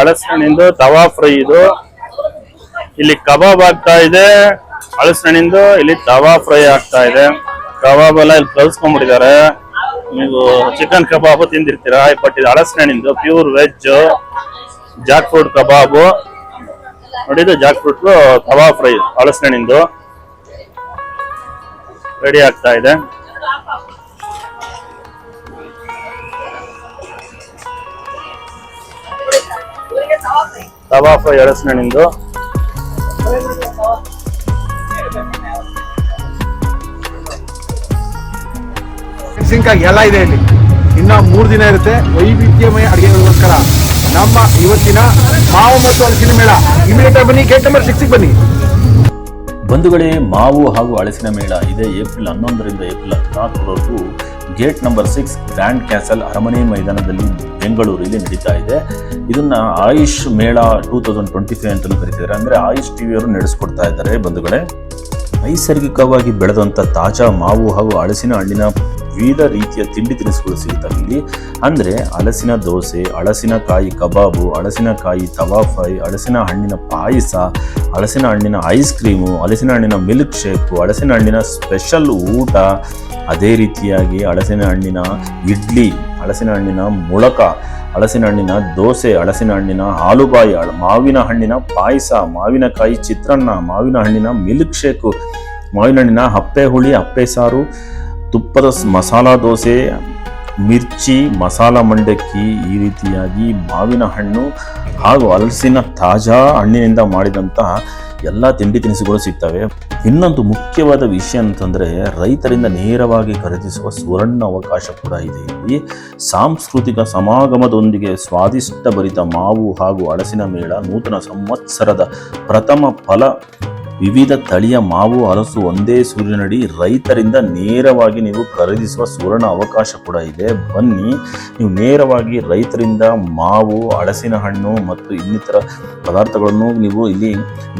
ಹಳಸಣಿಂದು tawa fry ಇದು. ಇಲ್ಲಿ ಕಬಾಬ್ ಆಗ್ತಾ ಇದೆ. ಹಳಸಣಿಂದು ಇಲ್ಲಿ ತವಾ ಫ್ರೈ ಆಗ್ತಾ ಇದೆ. ಕಬಾಬ್ ಎಲ್ಲ ಇಲ್ಲಿ ಕಲ್ಸ್ಕೊಂಡ್ಬಿಟ್ಟಿದ್ದಾರೆ. ನೀವು ಚಿಕನ್ ಕಬಾಬ್ ತಿಂದಿರ್ತೀರಾ? ಬಟ್ ಇದು ಹಳಸಣಿಂದು ಪ್ಯೂರ್ ವೆಜ್ ಜಾಕ್ ಫ್ರೂಟ್ ಕಬಾಬು. ನೋಡಿದ್ದು ಜಾಕ್ ಫ್ರೂಟ್ ತವಾ ಫ್ರೈ ಹಳಸಣಿಂದು ರೆಡಿ ಆಗ್ತಾ ಇದೆ. ತವಾ ಫ್ರೈ ನಿಂದು ಎಲ್ಲ ಇದೆ ಇಲ್ಲಿ. ಇನ್ನ ಮೂರ್ ದಿನ ಇರುತ್ತೆ ವೈವಿಧ್ಯಮಯ ಅಡಿಗೆಗಳಿಗೋಸ್ಕರ. ನಮ್ಮ ಇವತ್ತಿನ ಮಾವು ಮತ್ತು ಅಲ್ಲಿ ಮೇಳ. ಇಮಿಡಿಯೇಟ್ ಬನ್ನಿ, ಗೇಟ್ ನಂಬರ್ ಸಿಕ್ಸ್ ಬನ್ನಿ. ಬಂಧುಗಳೇ ಮಾವು ಹಾಗೂ ಅಳಸಿನ ಮೇಳ ಇದೇ ಏಪ್ರಿಲ್ ಹನ್ನೊಂದರಿಂದ April ಹದಿನಾಲ್ಕರವರೆಗೂ. Gate number six grand castle ಅರಮನೆ ಮೈದಾನದಲ್ಲಿ ಬೆಂಗಳೂರಲ್ಲಿ ನಡೀತಾ ಇದೆ. ಇದನ್ನ ಆಯುಷ್ ಮೇಳ ಟೂ ತೌಸಂಡ್ ಟ್ವೆಂಟಿ ಫೈವ್ ಅಂತಲೂ ಕರೀತಿದ್ದಾರೆ. ಅಂದರೆ ಆಯುಷ್ ಟಿವಿಯವರು ನಡೆಸ್ಕೊಡ್ತಾ ಇದ್ದಾರೆ ಬಂಧುಗಳೇ. ನೈಸರ್ಗಿಕವಾಗಿ ಬೆಳೆದಂಥ ತಾಜಾ ಮಾವು ಹಾಗೂ ಅಳಸಿನ ಹಣ್ಣಿನ ವಿವಿಧ ರೀತಿಯ ತಿಂಡಿ ತಿನಿಸುಗಳು ಸಿಗುತ್ತವೆ ಇಲ್ಲಿ ಅಂದರೆ ಹಲಸಿನ ದೋಸೆ ಹಳಸಿನಕಾಯಿ ಕಬಾಬು ಹಳಸಿನಕಾಯಿ ತವಾ ಫ್ರೈ ಹಳಸಿನ ಹಣ್ಣಿನ ಪಾಯಸ ಹಳಸಿನ ಹಣ್ಣಿನ ಐಸ್ ಕ್ರೀಮು, ಹಲಸಿನ ಹಣ್ಣಿನ ಮಿಲ್ಕ್ ಶೇಕು ಹಳಸಿನ ಹಣ್ಣಿನ ಸ್ಪೆಷಲ್ ಊಟ. ಅದೇ ರೀತಿಯಾಗಿ ಹಳಸಿನ ಹಣ್ಣಿನ ಇಡ್ಲಿ ಹಳಸಿನ ಹಣ್ಣಿನ ಮುಳಕ ಹಳಸಿನ ಹಣ್ಣಿನ ದೋಸೆ ಹಳಸಿನ ಹಣ್ಣಿನ ಹಾಲುಬಾಯಿ ಮಾವಿನ ಹಣ್ಣಿನ ಪಾಯಸ ಮಾವಿನಕಾಯಿ ಚಿತ್ರಾನ್ನ, ಮಾವಿನ ಹಣ್ಣಿನ ಮಿಲ್ಕ್ ಶೇಕು, ಮಾವಿನ ಹಣ್ಣಿನ ಹಪ್ಪೆ ಹುಳಿ ಅಪ್ಪೆ ಸಾರು ತುಪ್ಪದ ಮಸಾಲ ದೋಸೆ, ಮಿರ್ಚಿ, ಮಸಾಲ ಮಂಡಕ್ಕಿ ಈ ರೀತಿಯಾಗಿ ಮಾವಿನ ಹಣ್ಣು ಹಾಗೂ ಹಲಸಿನ ತಾಜಾ ಹಣ್ಣಿನಿಂದ ಮಾಡಿದಂತಹ ಎಲ್ಲ ತಿಂಡಿ ತಿನಿಸುಗಳು ಸಿಗ್ತವೆ. ಇನ್ನೊಂದು ಮುಖ್ಯವಾದ ವಿಷಯ ಅಂತಂದ್ರೆ ರೈತರಿಂದ ನೇರವಾಗಿ ಖರೀದಿಸುವ ಸುವರ್ಣ ಅವಕಾಶ ಕೂಡ ಇದೆ ಇಲ್ಲಿ. ಸಾಂಸ್ಕೃತಿಕ ಸಮಾಗಮದೊಂದಿಗೆ ಸ್ವಾದಿಷ್ಟಭರಿತ ಮಾವು ಹಾಗೂ ಹಲಸಿನ ಮೇಳ ನೂತನ ಸಂವತ್ಸರದ ಪ್ರಥಮ ಫಲ ವಿವಿಧ ತಳಿಯ ಮಾವು, ಅರಸು ಒಂದೇ ಸೂರ್ಯನಡಿ. ರೈತರಿಂದ ನೇರವಾಗಿ ನೀವು ಖರೀದಿಸುವ ಸುವರ್ಣ ಅವಕಾಶ ಕೂಡ ಇದೆ. ಬನ್ನಿ, ನೀವು ನೇರವಾಗಿ ರೈತರಿಂದ ಮಾವು ಹಳಸಿನ ಹಣ್ಣು ಮತ್ತು ಇನ್ನಿತರ ಪದಾರ್ಥಗಳನ್ನು ನೀವು ಇಲ್ಲಿ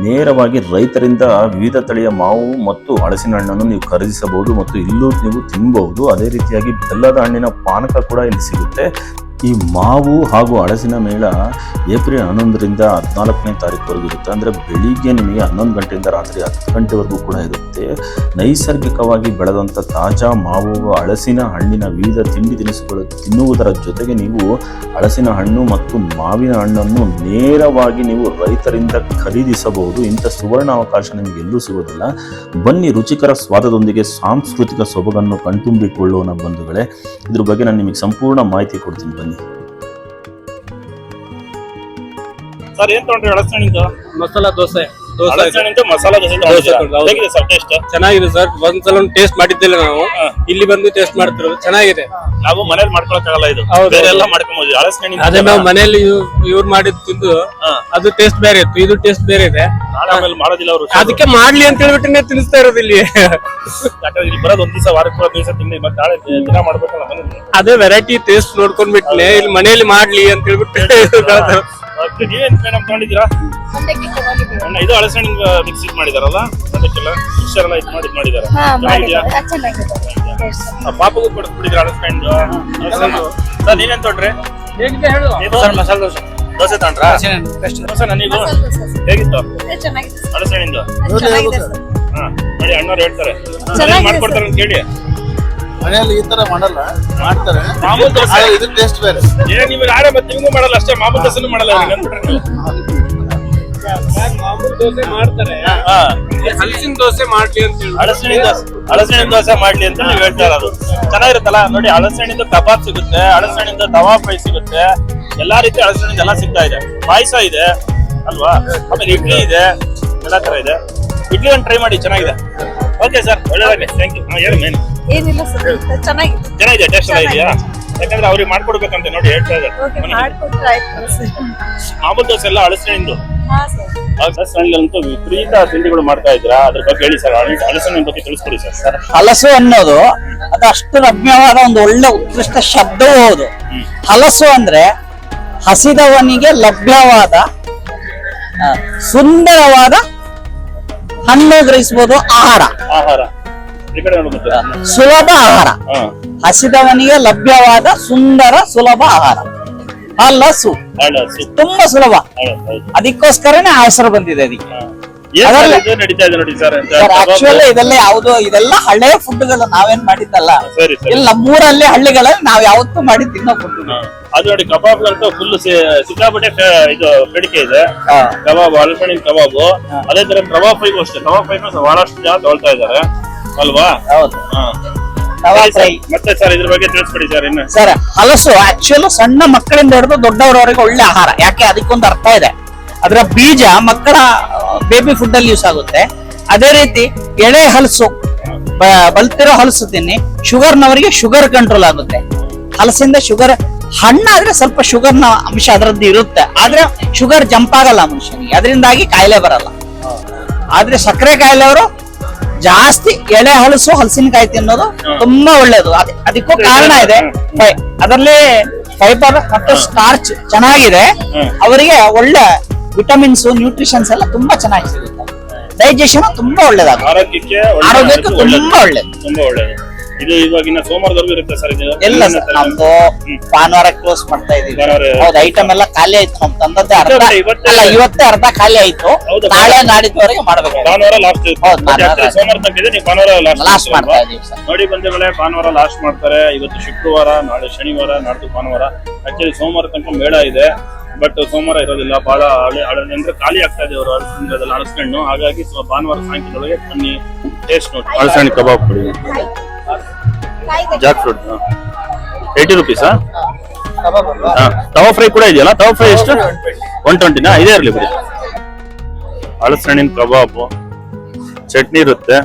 ನೇರವಾಗಿ ರೈತರಿಂದ ವಿವಿಧ ತಳಿಯ ಮಾವು ಮತ್ತು ಹಳಸಿನ ಹಣ್ಣನ್ನು ನೀವು ಖರೀದಿಸಬಹುದು ಮತ್ತು ಇಲ್ಲೂ ನೀವು ತಿನ್ನಬಹುದು ಅದೇ ರೀತಿಯಾಗಿ ಬೆಲ್ಲದ ಹಣ್ಣಿನ ಪಾನಕ ಕೂಡ ಇಲ್ಲಿ ಸಿಗುತ್ತೆ. ಈ ಮಾವು ಹಾಗೂ ಹಳಸಿನ ಮೇಳ ಏಪ್ರಿಲ್ ಹನ್ನೊಂದರಿಂದ ಹದಿನಾಲ್ಕನೇ ತಾರೀಕುವರೆಗೂ ಇರುತ್ತೆ. ಅಂದರೆ ಬೆಳಿಗ್ಗೆ ನಿಮಗೆ ಹನ್ನೊಂದು ಗಂಟೆಯಿಂದ ರಾತ್ರಿ ಹತ್ತು ಗಂಟೆವರೆಗೂ ಕೂಡ ಇರುತ್ತೆ. ನೈಸರ್ಗಿಕವಾಗಿ ಬೆಳೆದಂಥ ತಾಜಾ ಮಾವು, ಹಳಸಿನ ಹಣ್ಣಿನ ವಿವಿಧ ತಿಂಡಿ ತಿನಿಸುಗಳು ತಿನ್ನುವುದರ ಜೊತೆಗೆ ನೀವು ಹಳಸಿನ ಹಣ್ಣು ಮತ್ತು ಮಾವಿನ ಹಣ್ಣನ್ನು ನೇರವಾಗಿ ನೀವು ರೈತರಿಂದ ಖರೀದಿಸಬಹುದು. ಇಂಥ ಸುವರ್ಣ ಅವಕಾಶ ನಿಮಗೆ ಎಲ್ಲೂ ಸಿಗೋದಿಲ್ಲ. ಬನ್ನಿ ರುಚಿಕರ ಸ್ವಾದದೊಂದಿಗೆ ಸಾಂಸ್ಕೃತಿಕ ಸೊಬಗನ್ನು ಕಣ್ತುಂಬಿಕೊಳ್ಳೋಣ ಬಂಧುಗಳೇ. ಇದ್ರ ಬಗ್ಗೆ ನಾನು ನಿಮಗೆ ಸಂಪೂರ್ಣ ಮಾಹಿತಿ ಕೊಡ್ತೀನಿ ಬನ್ನಿ. ಸರ್ ಏನ್ ತಗೊಂಡ್ರಿ ಹಳಸಣಿಂದು ಮಸಾಲಾ ದೋಸೆ. ಮಸಾಲ ದೋಸೆ. ಹೇಗಿದೆ ಸರ್ ಟೇಸ್ಟ್ ಚೆನ್ನಾಗಿದೆ ಸರ್. ಒಂದ್ಸಲ ಟೇಸ್ಟ್ ಮಾಡಿದ್ದಿಲ್ಲ ನಾವು. ಇಲ್ಲಿ ಬಂದು ಟೇಸ್ಟ್ ಮಾಡ್ತಿರೋದು. ಚೆನ್ನಾಗಿದೆ. ನಾವು ಮನೇಲಿ ಮಾಡ್ಕೊಳಕ್ಕಾಗಲ್ಲ ಇದು. ಬೇರೆ ಎಲ್ಲ ಅದೇ ನಾವು ಮನೆಯಲ್ಲಿ ಇವ್ರು ಮಾಡಿದ್ ತಿಂದು ಅದು ಟೇಸ್ಟ್ ಬೇರೆ ಇತ್ತು. ಇದು ಟೇಸ್ಟ್ ಬೇರೆ ಇದೆ. ಮಾಡೋದಿಲ್ಲ ಅವರು. ಅದಕ್ಕೆ ಮಾಡ್ಲಿ ಅಂತ ಹೇಳ್ಬಿಟ್ಟು ತಿಳಿಸ್ತಾ ಇರೋದು ಇಲ್ಲಿ. ಯಾಕಂದ್ರೆ ಇಲ್ಲಿ ಬರೋದು ಒಂದ್ ದಿವಸ ವಾರಕ್ಕೆ ಒಂದ್ ದಿವಸ ತಿನ್ನಿ ಮತ್ತೆ ನಾಳೆ ದಿನ ಮಾಡ್ಬೇಕಲ್ಲ ಮನೇಲಿ. ಅದೇ ವೆರೈಟಿ ಟೇಸ್ಟ್ ನೋಡ್ಕೊಂಡ್ಬಿಟ್ಲೆ ಇಲ್ಲಿ ಮನೆಯಲ್ಲಿ ಮಾಡ್ಲಿ ಅಂತ ಹೇಳ್ಬಿಟ್ಟು. ನೀವೇನ್ ಮೇಡಮ್ ತಗೊಂಡಿದ್ದೀರಾ ಇದು ಹಳಸಣಿ ಮಿಕ್ಸ್ ಇದು ಮಾಡಿದಾರಲ್ಲ? ಅದಕ್ಕೆಲ್ಲ ಮಿಕ್ಸರ್ ಎಲ್ಲ ಇದು ಮಾಡಿ ಮಾಡಿದಾರೆ. ಚೆನ್ನಾಗಿದ್ಯಾ? ಪಾಪಗೂ ಕೊಡ್ಬಿಟ್ಟಿದ್ರ ಹಳಸಣಿ ಸರ್ ನೀವೇನ್ ತೊಡ್ರಿ ಸರ್ ಮಸಾಲ ದೋಸೆ. ದೋಸೆ ತಗೊಂಡ್ರಾ ದೋಸೆ ನನಗೂ. ಹೇಗಿತ್ತು? ಸರ್. ಹಾ ನೋಡಿ ಅಣ್ಣವ್ರು ಹೇಳ್ತಾರೆ. ಮಾಡ್ಕೊಡ್ತಾರೆ ಅಂತ ಕೇಳಿ. ಮನೆಯಲ್ಲಿ ಈ ತರ ಮಾಡಲ್ಲ ಮಾಡ್ತಾರೆ. ಮಾಮೂಲಿ ದೋಸೆ. ಆದ್ರೆ ಇದು ಟೇಸ್ಟ್ ಬೇರೆ. ಏ ನೀವು ಆರೆ ಮತ್ತೆ ನಿಮಗೂ ಮಾಡಲ್ಲ ಅಷ್ಟೇ ಮಾಮೂಲು ದೋಸೆನೂ ಮಾಡಲ್ಲ ಅವ್ರಿಗೆ ಅಂದ್ಬಿಟ್ರೆ ನೀವು ದೋಸೆ ಮಾಡ್ತಾರೆ ಹಾ. ಹಲಸಿನ ದೋಸೆ ಮಾಡ್ಲಿ ಅಂತ ಹೇಳಿ. ಹಳಸಣಿನ ದೋಸೆ ಹಳಸಿನ ದೋಸೆ ಮಾಡ್ಲಿ ಅಂತ ನೀವು ಹೇಳ್ತಾ ಇರೋದು. ಚೆನ್ನಾಗಿರುತ್ತಲ್ಲ? ನೋಡಿ ಹಳಸಿನಿಂದ ಕಬಾಬ್ ಸಿಗುತ್ತೆ ಹಳಸಿನಿಂದ ತವಾ ಫ್ರೈ ಸಿಗುತ್ತೆ. ಎಲ್ಲಾ ರೀತಿ ಹಳಸಿನಿಂದ ಎಲ್ಲ ಸಿಗ್ತಾ ಇದೆ. ಪಾಯಸ ಇದೆ ಅಲ್ವಾ? ಆಮೇಲೆ ಇಡ್ಲಿ ಇದೆ ಎಲ್ಲ ತರ ಇದೆ. ಇಡ್ಲಿ ಒಂದು ಟ್ರೈ ಮಾಡಿ ಚೆನ್ನಾಗಿದೆ. ಓಕೆ ಸರ್ ಒಳ್ಳೆ ಥ್ಯಾಂಕ್ ಯು ಹೇಳಿ ಮೇನ್. ಏನಿಲ್ಲ ಸರ್ ಚೆನ್ನಾಗಿದೆ ಚೆನ್ನಾಗಿದೆ ಟೇಸ್ಟ್ ಎಲ್ಲ ಇದೆಯಾ? ಯಾಕಂದ್ರೆ ಅವ್ರಿಗೆ ಮಾಡ್ಕೊಡ್ಬೇಕಂತ ನೋಡಿ ಹೇಳ್ತಾ ಓಕೆ ಇದ್ದಾರೆ ಮಾಡ್ಕೊಟ್ರೆ ಆಯ್ತು ಸರ್. ಮಾಮೂಲು ದೋಸೆ ಎಲ್ಲ ಹಳಸಣಿಂದು ಹಾ ಸರ್. ವಿಪರೀತ ತಿಂಡಿಗಳು ಮಾಡ್ತಾ ಇದ್ದೀರಾ? ಅದ್ರ ಬಗ್ಗೆ ಹೇಳಿ ಸರ್ ಹಳಸಣಿನ ಬಗ್ಗೆ ತಿಳಿಸ್ಕೊಡಿ ಸರ್. ಸರ್ ಹಲಸು ಅನ್ನೋದು ಅದು ಅಷ್ಟು ರಮ್ಯವಾದ ಒಂದು ಒಳ್ಳೆ ಉತ್ಕೃಷ್ಟ ಶಬ್ದವೂ ಹೌದು. ಹಲಸು ಅಂದ್ರೆ ಹಸಿದವನಿಗೆ ಲಭ್ಯವಾದ ಆ, ಸುಂದರವಾದ ಹಣ್ಣು ಗ್ರಹಿಸಬಹುದು ಆಹಾರ. ಆಹಾರ. ಸುಲಭ ಆಹಾರ. ಹಸಿದವನಿಗೆ ಲಭ್ಯವಾದ ಸುಂದರ ಸುಲಭ ಆಹಾರ. ಹಲಸು. ತುಂಬಾ ಸುಲಭ. ಅದಕ್ಕೋಸ್ಕರನೇ ಆ ಹೆಸರು ಬಂದಿದೆ ಅದಕ್ಕೆ ಆಕ್ಚುಲಿ ಇದೆಲ್ಲ ಯಾವ್ದು ಇದೆಲ್ಲ ಹಳೆ ಫುಡ್ಗಳು ನಾವೇನ್ ಮಾಡಿದ್ದಲ್ಲ. ಇಲ್ಲ ಸರಿ ಇಲ್ಲಿ ನಮ್ಮೂರಲ್ಲಿ ಹಳ್ಳಿಗಳಲ್ಲಿ ನಾವ್ ಯಾವತ್ತೂ ಮಾಡಿ ತಿನ್ನೋ ಫುಡ್. ಅದು ನೋಡಿ ಕಬಾಬ್ ಅಂತೂ ಫುಲ್ ಸಿಕ್ಕಾಪಟ್ಟೆ ಇದು ಬೇಡಿಕೆ ಇದೆ. ಕಬಾಬ್ ಅಲ್ಪಣಿ ಕಬಾಬು. ಅದೇ ತರ ಕಬಾಬ್ ಅಷ್ಟೇ. ಕಬಾಬ್ ಫ್ರೈನು ಬಹಳಷ್ಟು ಜನ ತೊಳ್ತಾ ಇದ್ದಾರೆ. ಅಲ್ವಾ? ಹೌದು. ಹಾ. ತವಾ ಫ್ರೈ ಮತ್ತೆ ಸರ್ ಇದ್ರ ಬಗ್ಗೆ ತಿಳಿಸ್ಬಿಡಿ ಸರ್ ಇನ್ನು. ಸರ್ ಹಲಸು ಆಕ್ಚುಲ್ ಸಣ್ಣ ಮಕ್ಕಳಿಂದ ಹಿಡಿದು ದೊಡ್ಡವರವರೆಗೆ ಒಳ್ಳೆ ಆಹಾರ. ಯಾಕೆ? ಅದಕ್ಕೊಂದು ಅರ್ಥ ಇದೆ. ಅದರ ಬೀಜ ಮಕ್ಕಳ ಬೇಬಿ ಫುಡ್ ಅಲ್ಲಿ ಯೂಸ್ ಆಗುತ್ತೆ. ಅದೇ ರೀತಿ ಎಳೆ ಹಲಸು ಬಲ್ತಿರೋ ಹಲಸು ತಿನ್ನಿ ಶುಗರ್ನವರಿಗೆ ಶುಗರ್ ಕಂಟ್ರೋಲ್ ಆಗುತ್ತೆ. ಹಲಸಿಂದ ಶುಗರ್ ಹಣ್ಣಾದ್ರೆ ಸ್ವಲ್ಪ ಶುಗರ್ನ ಅಂಶ ಅದರದ್ದು ಇರುತ್ತೆ. ಆದ್ರೆ ಶುಗರ್ ಜಂಪ್ ಆಗಲ್ಲ ಮನುಷ್ಯನಿಗೆ. ಅದರಿಂದಾಗಿ ಕಾಯಿಲೆ ಬರಲ್ಲ. ಆದ್ರೆ ಸಕ್ಕರೆ ಕಾಯಿಲೆ ಅವರು ಜಾಸ್ತಿ ಎಳೆ ಹಲಸು ಹಲಸಿನಕಾಯಿ ತಿನ್ನೋದು ತುಂಬಾ ಒಳ್ಳೇದು. ಅದ್- ಅದಕ್ಕೂ ಕಾರಣ ಇದೆ. ಅದರಲ್ಲಿ ಫೈಬರ್ ಮತ್ತು ಸ್ಟಾರ್ಚ್ ಚೆನ್ನಾಗಿದೆ. ಅವರಿಗೆ ಒಳ್ಳೆ ವಿಟಮಿನ್ಸ್ ನ್ಯೂಟ್ರಿಷನ್ಸ್ ಎಲ್ಲ ತುಂಬಾ ಚೆನ್ನಾಗಿ ಸಿಗುತ್ತೆ. ಡೈಜೆಷನ್ ತುಂಬಾ ಒಳ್ಳೇದಾಗುತ್ತೆ. ಆರೋಗ್ಯಕ್ಕೆ. ತುಂಬಾ ಒಳ್ಳೇದು. ತುಂಬಾ ಒಳ್ಳೇದು. ಇದು ಇವಾಗಿನ ಸೋಮವಾರದವರೆಗೂ ಇರುತ್ತೆ ಸರ್ ಇದು? ಎಲ್ಲ ಸರ್ ನಮ್ದು ಭಾನುವಾರ ಕ್ಲೋಸ್ ಮಾಡ್ತಾ ಇದೀವಿ. ಹೌದು ಐಟಮ್ ಎಲ್ಲ ಖಾಲಿ ಆಯ್ತು ನಮ್ ತಂದದ್ದೇ ಅರ್ಧ ಇವತ್ತೇ- ಇವತ್ತೇ- ಅಲ್ಲ ಇವತ್ತೇ ಅರ್ಧ ಖಾಲಿ ಆಯ್ತು. ಹೌದಾ? ನಾಳೆ ನಾಡಿದ್ದವರೆಗೆ ಮಾಡ್ಬೇಕು. ಭಾನುವಾರ ಲಾಸ್ಟ್ ಹೌದು, ಸೋಮವಾರ ತನಕ ಇದೆ ನೀವು ಭಾನುವಾರ ಲಾಸ್ಟ್ ಲಾಸ್ಟ್ ಮಾಡ್ತಾ ಇದೀವಿ ಸರ್. ನೋಡಿ ಬಂಧುಗಳೇ ಭಾನುವಾರ ಲಾಸ್ಟ್ ಮಾಡ್ತಾರೆ. ಇವತ್ತು ಶುಕ್ರವಾರ ನಾಳೆ ಶನಿವಾರ ನಾಡ್ದು ಭಾನುವಾರ. ಆಕ್ಚುಲಿ ಸೋಮವಾರ ತನಕ ಮೇಳ ಇದೆ. ಬಟ್ ಸೋಮವಾರ ಇರೋದಿಲ್ಲ. ಬಹಳ ಹಳೆ ಹಳೆ ಅಂದ್ರೆ ಖಾಲಿ ಆಗ್ತಾ ಇದೆ ಅವರು ಅಳಸಂದ್ರದಲ್ಲಿ ಅಳಸ್ಕೊಂಡು ಹಾಗಾಗಿ ಭಾನುವಾರ ಸಾಯಂಕಾಲದೊಳಗೆ ಬನ್ನಿ ಟೇಸ್ಟ್ ನೋಡಿ ಅಳಸಂಡಿ ಕಬಾಬ್ ಕೊಡಿ. ಜಾಕ್ ಫ್ರೂಟ್ ಏಯ್ಟಿ ರುಪೀಸಾ ತವಾ ಫ್ರೈ ಕೂಡ ಇದೆಯಲ್ಲ? ತವಾ ಫ್ರೈ ಎಷ್ಟು? ಒನ್ ಟ್ವೆಂಟಿನಾ ಇದೇ ಇರಲಿ ಬಿಡಿ. ಹಳಸಣ್ಣಿನ ಕಬಾಬ್. ಚಟ್ನಿ ಇರುತ್ತೆ.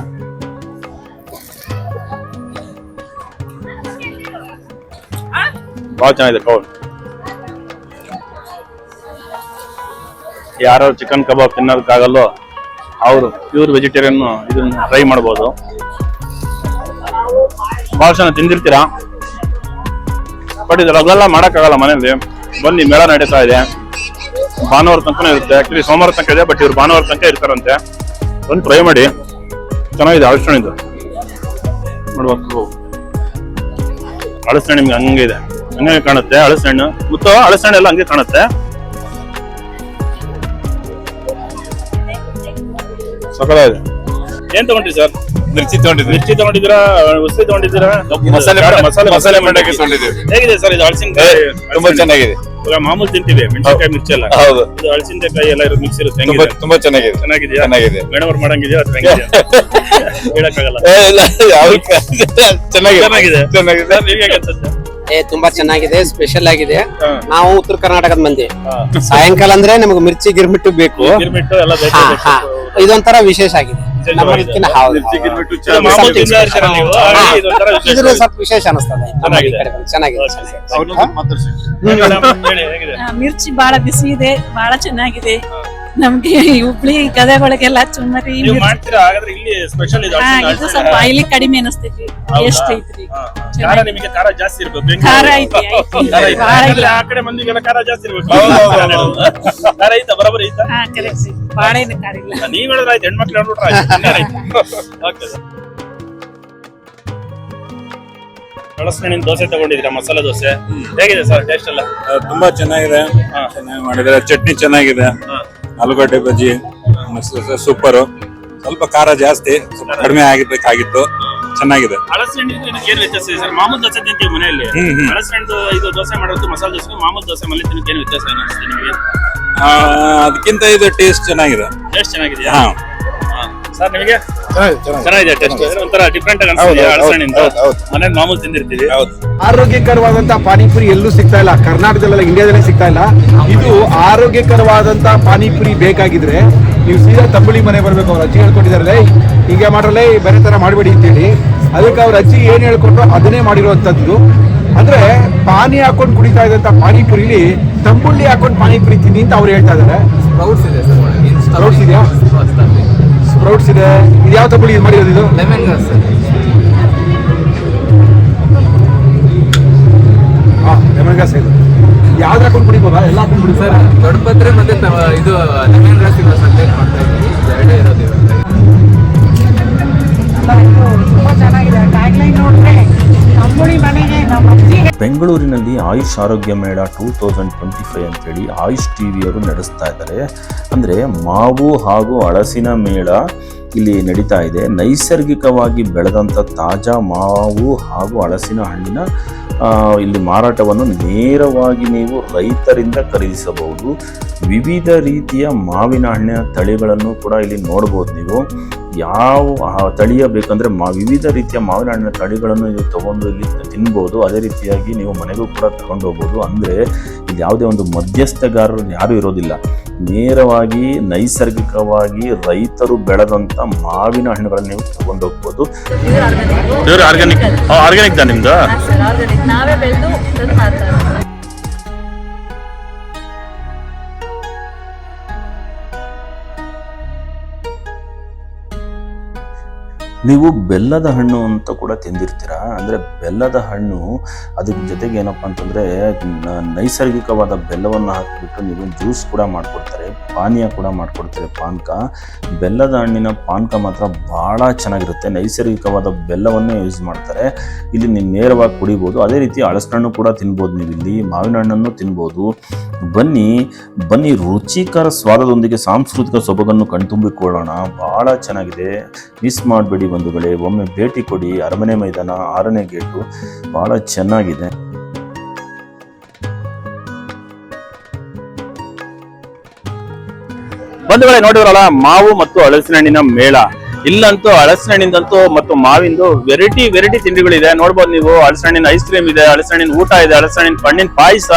ಭಾಳ ಚೆನ್ನಾಗಿದೆ ಕಬಾಬ್. ಯಾರು ಚಿಕನ್ ಕಬಾಬ್ ತಿನ್ನೋದಕ್ಕಾಗಲ್ಲೋ ಅವರು ಪ್ಯೂರ್ ವೆಜಿಟೇರಿಯನ್ ಇದನ್ನ ಟ್ರೈ ಮಾಡ್ಬೋದು. ಭಾಳ ಜನ ತಿಂದಿರ್ತೀರಾ? ಬಟ್ ಇದೆಲ್ಲ ಮಾಡೋಕ್ಕಾಗಲ್ಲ ಮನೆಯಲ್ಲಿ. ಬನ್ನಿ, ಮೇಳ ನಡೀತಾ ಇದೆ. ಭಾನುವಾರ ತನಕ ಇರುತ್ತೆ. ಆಕ್ಚುಲಿ ಸೋಮವಾರ ತನಕ ಇದೆ ಬಟ್ ಇವ್ರು ಭಾನುವಾರ ತನಕ ಇರ್ತಾರಂತೆ. ಒಂದು ಟ್ರೈ ಮಾಡಿ. ಚೆನ್ನಾಗಿದೆ ಅಳಸಣಿದು ನೋಡ್ಬೇಕು ಹಳಸಣ್ಣು ನಿಮ್ಗೆ ಹಂಗೆ ಇದೆ. ಹಂಗೆ ಕಾಣುತ್ತೆ, ಹಳಸಣ್ಣು. ಮತ್ತು ಹಳಸಣ್ಣು ಎಲ್ಲ ಹಂಗೆ ಕಾಣುತ್ತೆ. ಸಕರ ಏನು ತಗೊಂಡ್ರಿ ಸರ್? ಮಿರ್ಚಿ ತಗೊಂಡಿದ್ವಿ ಮಿರ್ಚಿ ತಗೊಂಡಿದ್ದೀರಾ? ಉಸಿ ತಗೊಂಡಿದ್ದೀರಾ? ಮಸಾಲೆ ಮಸಾಲೆ ಮಸಾಲೆ ಮಂಡಕ್ಕಿ ತಗೊಂಡಿದ್ದೀವಿ. ಹೇಗಿದೆ ಸರ್ ಇದು ಹಳಸಿನಕಾಯಿ ತುಂಬಾ ಚೆನ್ನಾಗಿದೆ. ಇವಾಗ ಮಾಮೂಲಿ ತಿಂತೀವಿ ಮೆಣಸಿನಕಾಯಿ ಮಿರ್ಚಿ ಎಲ್ಲ. ಹೌದು. ಇದು ಹಳಸಿನಕಾಯಿ ಎಲ್ಲ ಇರೋ ಮಿಕ್ಸ್ ಇರುತ್ತೆ ತುಂಬಾ ಹೆಂಗಿದೆ? ತುಂಬಾ ಚೆನ್ನಾಗಿದೆ. ಚೆನ್ನಾಗಿದೆ ಚೆನ್ನಾಗಿದೆ. ಮೇಡಮ್ ಅವ್ರು ಮಾಡಂಗಿದೆಯಾ ಅಥವಾ ಹೇಳಕ್ಕಾಗಲ್ಲ. ಇಲ್ಲ, ಯಾವ ಚೆನ್ನಾಗಿದೆ. ಚೆನ್ನಾಗಿದೆ. ಚೆನ್ನಾಗಿದೆ. ಸರ್ ನೀವ್ ಹೇಗೆ ಅನ್ಸುತ್ತೆ? ಏ ತುಂಬಾ ಚೆನ್ನಾಗಿದೆ ಸ್ಪೆಷಲ್ ಆಗಿದೆ. ನಾವು ಉತ್ತರ ಕರ್ನಾಟಕದ ಮಂದಿ. ಸಾಯಂಕಾಲ ಅಂದ್ರೆ ನಮಗೆ ಮಿರ್ಚಿ ಗಿರ್ಮಿಟ್ಟು ಬೇಕು. ಗಿರ್ಮಿಟ್ಟು ಎಲ್ಲ ಬೇಕು ಹಾ, ಇದೊಂಥರ ವಿಶೇಷ ಆಗಿದೆ. ಹೌದು, ಇದ್ರ ಸ್ವಲ್ಪ ವಿಶೇಷ ಅನಿಸ್ತದೆ. ಚೆನ್ನಾಗಿದೆ. ಮಿರ್ಚಿ ಬಹಳ ಬಿಸಿ ಇದೆ ಬಹಳ ಚೆನ್ನಾಗಿದೆ. ನಮ್ಗೆ ಹುಬ್ಳಿ ಗದಗೊಳಗೆಲ್ಲ ಚುಮರಿ ನೀವು ಮಾಡ್ತೀರಾ ಹಾಗಾದ್ರೆ ಇಲ್ಲಿ ಸ್ಪೆಷಲ್ ಇದೆ ಹಾ ಇದು ಸ್ವಲ್ಪ ಇಲ್ಲಿ ಕಡಿಮೆ ಅನಿಸ್ತೈತಿ? ಎಷ್ಟು ಐತ್ರಿ. ಖಾರ ನಿಮಗೆ ಖಾರ ಜಾಸ್ತಿ ಇರ್ಬೇಕು ಖಾರ ಐತಿ, ಐತಿ. ಖಾರ ಐತಿ. ಭಾಳ ಇಲ್ಲ. ಯಾಕಂದ್ರೆ ಆ ಕಡೆ ಮಂದಿಗೆಲ್ಲ ಖಾರ ಜಾಸ್ತಿ ಇರ್ಬೇಕು ಹೌದು, ಹೌದು, ಹೌದು. ಖಾರ ಐತಾ ಬರೋಬ್ಬರಿ ಐತಾ ಹಾ ಕರೆಕ್ಟ್ ಬಾಳ ಏನು ಖಾರ ಇಲ್ಲ ನೀವ್ ಹೇಳಿದ್ರೆ ಆಯ್ತು ಹೆಣ್ಮಕ್ಳು ಹೇಳ್ಬಿಟ್ರೆ ಆಯ್ತು ಇನ್ನೇನಾಯ್ತು? Okay sir. ಹಳಸಿನ ದೋಸೆ ತಗೊಂಡಿದ್ದೀರಾ ಮಸಾಲೆ ದೋಸೆ ಹೇಗಿದೆ ಸರ್ ಟೇಸ್ಟ್ ಎಲ್ಲ ತುಂಬಾ ಚೆನ್ನಾಗಿದೆ ಹಾ. ಚೆನ್ನಾಗಿ ಮಾಡಿದ್ದಾರೆ ಚಟ್ನಿ ಚೆನ್ನಾಗಿದೆ ಹಾ. ಆಲೂಗಡ್ಡೆ ಬಜ್ಜಿ ಸೂಪರ್. ಸ್ವಲ್ಪ ಖಾರ ಜಾಸ್ತಿ ಸ್ವಲ್ಪ ಕಡಿಮೆ ಆಗಿರ್ಬೇಕಾಗಿತ್ತು. ಚೆನ್ನಾಗಿದೆ. ಇದಕ್ಕೆ ಏನ್ ವ್ಯತ್ಯಾಸ ಇದೆ ಸರ್? ಮಾಮೂಲು ದೋಸೆ ತಿಂತೀವಿ ಮನೆಯಲ್ಲಿ. ಹ್ಮ್. ಇದು ದೋಸೆ ಮಾಡೋದು ಮಸಾಲೆ ದೋಸೆ ಮಾಮೂಲು ದೋಸೆ ಮನೆ ತಿನ್ನಕ್ಕೆ ಏನು ವ್ಯತ್ಯಾಸ ಅನಿಸುತ್ತೆ ನಿಮಗೆ? ಅದಕ್ಕಿಂತ ಇದು ಟೇಸ್ಟ್ ಚೆನ್ನಾಗಿದೆ. ಟೇಸ್ಟ್ ಚೆನ್ನಾಗಿದೆ ಹಾ. ಸರ್ ನಿಮಗೆ? ಚೆನ್ನಾಗಿದೆ ಟೇಸ್ಟ್ ಒಂಥರ ಡಿಫ್ರೆಂಟ್ ಆಗಿ ಅನ್ಸುತ್ತೆ ಮನೆ. ತಿಂದಿರ್ತೀವಿ. ಆರೋಗ್ಯಕರವಾದಂತ ಪಾನಿಪುರಿ ಎಲ್ಲೂ ಸಿಗ್ತಾ ಇಲ್ಲ. ಕರ್ನಾಟಕದಲ್ಲ ಇಂಡಿಯಾದಲ್ಲೇ ಸಿಗ್ತಾ ಇಲ್ಲ. ಇದು ಆರೋಗ್ಯಕರವಾದಂತ ಪಾನಿಪುರಿ ಬೇಕಾಗಿದ್ರೆ ನೀವು ಸೀದಾ ತಂಬುಳಿ ಮನೆ ಬರ್ಬೇಕು. ಅವ್ರ ಅಜ್ಜಿ ಹೇಳ್ಕೊಟ್ಟಿದ್ದಾರೆ ಹೀಗೆ ಮಾಡ್ರಲ್ಲೇ ಬೇರೆ ತರ ಮಾಡಬೇಡಿ ಅಂತೇಳಿ. ಅದಕ್ಕೆ ಅವ್ರ ಅಜ್ಜಿ ಏನ್ ಹೇಳ್ಕೊಟ್ರು ಅದನ್ನೇ ಮಾಡಿರುವಂತದ್ದು ಅಂದ್ರೆ ಪಾನಿ ಹಾಕೊಂಡು ಕುಡಿತಾ ಇದ್ದಂತ ಪಾನಿಪುರಿಲಿ ತಂಬುಳಿ ಹಾಕೊಂಡು ಪಾನಿಪುರಿ ತಿನ್ನಿ ಅಂತ ಅವ್ರು ಹೇಳ್ತಾ ಇದಾರೆ ಸ್ಪ್ರೌಟ್ಸ್ ಇದೆ. ಇದು ಯಾವ ತಂಬುಳಿ ಇದು ಮಾಡಿರೋದು ಇದು? ಹಾ ಲೆಮನ್ ಗ್ರಾಸ್ ಇದು. ಯಾವ್ದು ಹಾಕೊಂಡು ಕುಡಿಬೋದಾ? ಎಲ್ಲ ಹಾಕೊಂಡು ಸರ್ ದೊಡ್ಡ ಪತ್ರೆ ಮತ್ತೆ ಇದು ಲೆಮನ್ ಗ್ರಾಸ್ ಇವತ್ತು ಸಂಡೇ ಮಾಡ್ತಾ ಇದ್ದೀವಿ. ಎರಡೇ ಇರೋದು ಇವತ್ತು ತುಂಬಾ ಚೆನ್ನಾಗಿದೆ. ಟ್ಯಾಗ್ಲೈನ್ ನೋಡಿದ್ರೆ ಬೆಂಗಳೂರಿನಲ್ಲಿ ಆಯುಷ್ ಆರೋಗ್ಯ ಮೇಳ ಟೂ ತೌಸಂಡ್ ಟ್ವೆಂಟಿ ಫೈವ್ ಅಂತೇಳಿ ಆಯುಷ್ ಟಿ ವಿಯವರು ನಡೆಸ್ತಾ ಇದ್ದಾರೆ. ಅಂದರೆ ಮಾವು ಹಾಗೂ ಹಳಸಿನ ಮೇಳ ಇಲ್ಲಿ ನಡೀತಾ ಇದೆ. ನೈಸರ್ಗಿಕವಾಗಿ ಬೆಳೆದಂಥ ತಾಜಾ ಮಾವು ಹಾಗೂ ಹಳಸಿನ ಹಣ್ಣಿನ ಇಲ್ಲಿ ಮಾರಾಟವನ್ನು ನೇರವಾಗಿ ನೀವು ರೈತರಿಂದ ಖರೀದಿಸಬಹುದು. ವಿವಿಧ ರೀತಿಯ ಮಾವಿನ ಹಣ್ಣಿನ ತಳಿಗಳನ್ನು ಕೂಡ ಇಲ್ಲಿ ನೋಡಬಹುದು ನೀವು. ಯಾವ ಆ ತಳಿಯ ಬೇಕಂದ್ರೆ ಮಾ ವಿವಿಧ ರೀತಿಯ ಮಾವಿನ ಹಣ್ಣಿನ ತಳಿಗಳನ್ನು ನೀವು ತೊಗೊಂಡು ಇಲ್ಲಿ ತಿನ್ಬೋದು. ಅದೇ ರೀತಿಯಾಗಿ ನೀವು ಮನೆಗೂ ಕೂಡ ತಗೊಂಡು ಹೋಗ್ಬೋದು. ಅಂದರೆ ಇಲ್ಲಿ ಯಾವುದೇ ಒಂದು ಮಧ್ಯಸ್ಥಗಾರರು ಯಾರೂ ಇರೋದಿಲ್ಲ. ನೇರವಾಗಿ ನೈಸರ್ಗಿಕವಾಗಿ ರೈತರು ಬೆಳೆದಂಥ ಮಾವಿನ ಹಣ್ಣುಗಳನ್ನು ನೀವು ತಗೊಂಡು ಹೋಗ್ಬೋದು. ಆರ್ಗ್ಯಾನಿಕ್ ಆರ್ಗ್ಯಾನಿಕ್ ದಾ ನಿಮ್ದು? ನಾವೇ ಬೆಳೆದು ನೀವು ಬೆಲ್ಲದ ಹಣ್ಣು ಅಂತ ಕೂಡ ತಿಂದಿರ್ತೀರ? ಅಂದರೆ ಬೆಲ್ಲದ ಹಣ್ಣು ಅದಕ್ಕೆ ಜೊತೆಗೆ ಏನಪ್ಪ ಅಂತಂದರೆ ನೈಸರ್ಗಿಕವಾದ ಬೆಲ್ಲವನ್ನು ಹಾಕಿಬಿಟ್ಟು ನೀವು ಜ್ಯೂಸ್ ಕೂಡ ಮಾಡಿಕೊಡ್ತಾರೆ, ಪಾನೀಯ ಕೂಡ ಮಾಡಿಕೊಡ್ತಾರೆ ಪಾನಕ. ಬೆಲ್ಲದ ಹಣ್ಣಿನ ಪಾನಕ ಮಾತ್ರ ಭಾಳ ಚೆನ್ನಾಗಿರುತ್ತೆ. ನೈಸರ್ಗಿಕವಾದ ಬೆಲ್ಲವನ್ನೇ ಯೂಸ್ ಮಾಡ್ತಾರೆ. ಇಲ್ಲಿ ನೀವು ನೇರವಾಗಿ ಕುಡಿಬೋದು. ಅದೇ ರೀತಿ ಹಳಸಣ್ಣು ಕೂಡ ತಿನ್ಬೋದು ನೀವು ಇಲ್ಲಿ. ಮಾವಿನ ಹಣ್ಣನ್ನು ತಿನ್ಬೋದು. ಬನ್ನಿ ಬನ್ನಿ ರುಚಿಕರ ಸ್ವಾದದೊಂದಿಗೆ ಸಾಂಸ್ಕೃತಿಕ ಸೊಬಗನ್ನು ಕಣ್ತುಂಬಿಕೊಳ್ಳೋಣ. ಭಾಳ ಚೆನ್ನಾಗಿದೆ. ಮಿಸ್ ಮಾಡಬೇಡಿ ಬಂಧುಗಳೇ, ಒಮ್ಮೆ ಭೇಟಿ ಕೊಡಿ. ಅರಮನೆ ಮೈದಾನ ಆರನೇ ಗೇಟು ಬಹಳ ಚೆನ್ನಾಗಿದೆ. ಬಂಧುಗಳೇ, ನೋಡಿದ್ರಲ್ಲ, ಮಾವು ಮತ್ತು ಹಳಸಿನ ಹಣ್ಣಿನ ಮೇಳ. ಇಲ್ಲಂತೂ ಹಳಸಿನ ಹಣ್ಣಿಂದಂತೂ ಮತ್ತು ಮಾವಿಂದು ವೆರೈಟಿ ವೆರೈಟಿ ತಿಂಡಿಗಳಿದೆ. ನೋಡ್ಬೋದು ನೀವು ಹಳಸಿನ ಹಣ್ಣಿನ ಐಸ್ ಕ್ರೀಮ್ ಇದೆ ಹಳಸಿನ ಹಣ್ಣಿನ ಊಟ ಇದೆ ಹಳಸಿನ ಹಣ್ಣಿನ ಪಾಯಸ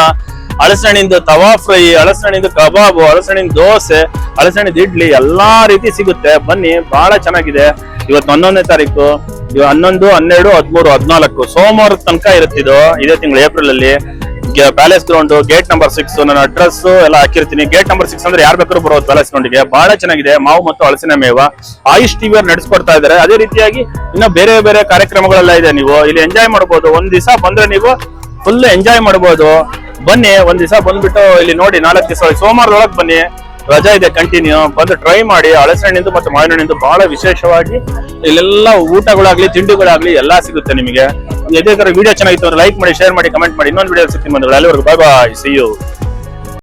ಹಳಸಿನ ಹಣ್ಣಿಂದು ತವಾ ಫ್ರೈ ಹಳಸಿನ ಹಣ್ಣಿಂದು ಕಬಾಬು ಹಳಸಿನ ಹಣ್ಣಿನ ದೋಸೆ ಹಳಸಿನ ಹಣ್ಣಿನ ಇಡ್ಲಿ, ಎಲ್ಲಾ ರೀತಿ ಸಿಗುತ್ತೆ. ಬನ್ನಿ, ಬಹಳ ಚೆನ್ನಾಗಿದೆ. ಇವತ್ತು ಹನ್ನೊಂದನೇ ತಾರೀಕು ಹನ್ನೊಂದು, ಹನ್ನೆರಡು, ಹದಿಮೂರು, ಹದಿನಾಲ್ಕು. ಸೋಮವಾರ ತನಕ ಇರುತ್ತಿದ್ದು ಇದೇ. ತಿಂಗಳು ಏಪ್ರಿಲ್ ಅಲ್ಲಿ palace ground gate number six ನನ್ನ ಅಡ್ರೆಸ್ ಎಲ್ಲ ಹಾಕಿರ್ತೀನಿ. ಗೇಟ್ ನಂಬರ್ ಸಿಕ್ಸ್ ಅಂದ್ರೆ ಯಾರು ಬೇಕಾದ್ರೂ ಬರೋದು ಪ್ಯಾಲೇಸ್ ಗ್ರೌಂಡ್ಗೆ ಬಹಳ ಚೆನ್ನಾಗಿದೆ. ಮಾವು ಮತ್ತು ಹಳಸಿನ ಮೇವ. ಆಯುಷ್ ಟಿವಿ ಅವ್ರು ನಡೆಸ್ಕೊಡ್ತಾ ಇದ್ದಾರೆ. ಅದೇ ರೀತಿಯಾಗಿ ಇನ್ನು ಬೇರೆ ಬೇರೆ ಕಾರ್ಯಕ್ರಮಗಳೆಲ್ಲ ಇದೆ ನೀವು. ಇಲ್ಲಿ ಎಂಜಾಯ್ ಮಾಡ್ಬೋದು. ಒಂದ್ ದಿವಸ ಬಂದ್ರೆ ನೀವು ಫುಲ್ ಎಂಜಾಯ್ ಮಾಡ್ಬೋದು. ಬನ್ನಿ, ಒಂದ್ ದಿವಸ ಬಂದ್ಬಿಟ್ಟು ಇಲ್ಲಿ ನೋಡಿ ನಾಲ್ಕು ದಿವಸ. ಸೋಮವಾರದೊಳಗೆ ಬನ್ನಿ. ರಜಾ ಇದೆ ಕಂಟಿನ್ಯೂ ಬಂದು ಟ್ರೈ ಮಾಡಿ ಹಳಸಣ್ಣಿಂದು ಮತ್ತು ಮಾವಿನಹಣ್ಣಿಂದು ಬಹಳ ವಿಶೇಷವಾಗಿ ಇಲ್ಲೆಲ್ಲ ಊಟಗಳಾಗ್ಲಿ, ತಿಂಡಿಗಳಾಗ್ಲಿ ಎಲ್ಲಾ ಸಿಗುತ್ತೆ ನಿಮಗೆ. ಇದೇ ತರ ವಿಡಿಯೋ ಚೆನ್ನಾಗಿತ್ತು ಲೈಕ್ ಮಾಡಿ ಶೇರ್ ಮಾಡಿ ಕಮೆಂಟ್ ಮಾಡಿ. ಇನ್ನೊಂದು ವಿಡಿಯೋ ಸಿಗ್ತೀನಿ ಬಂದ್ರೆ ಅಲ್ಲಿವರೆಗೂ ಬಾಯ್ ಬಾಯ್ ಸಿ ಯು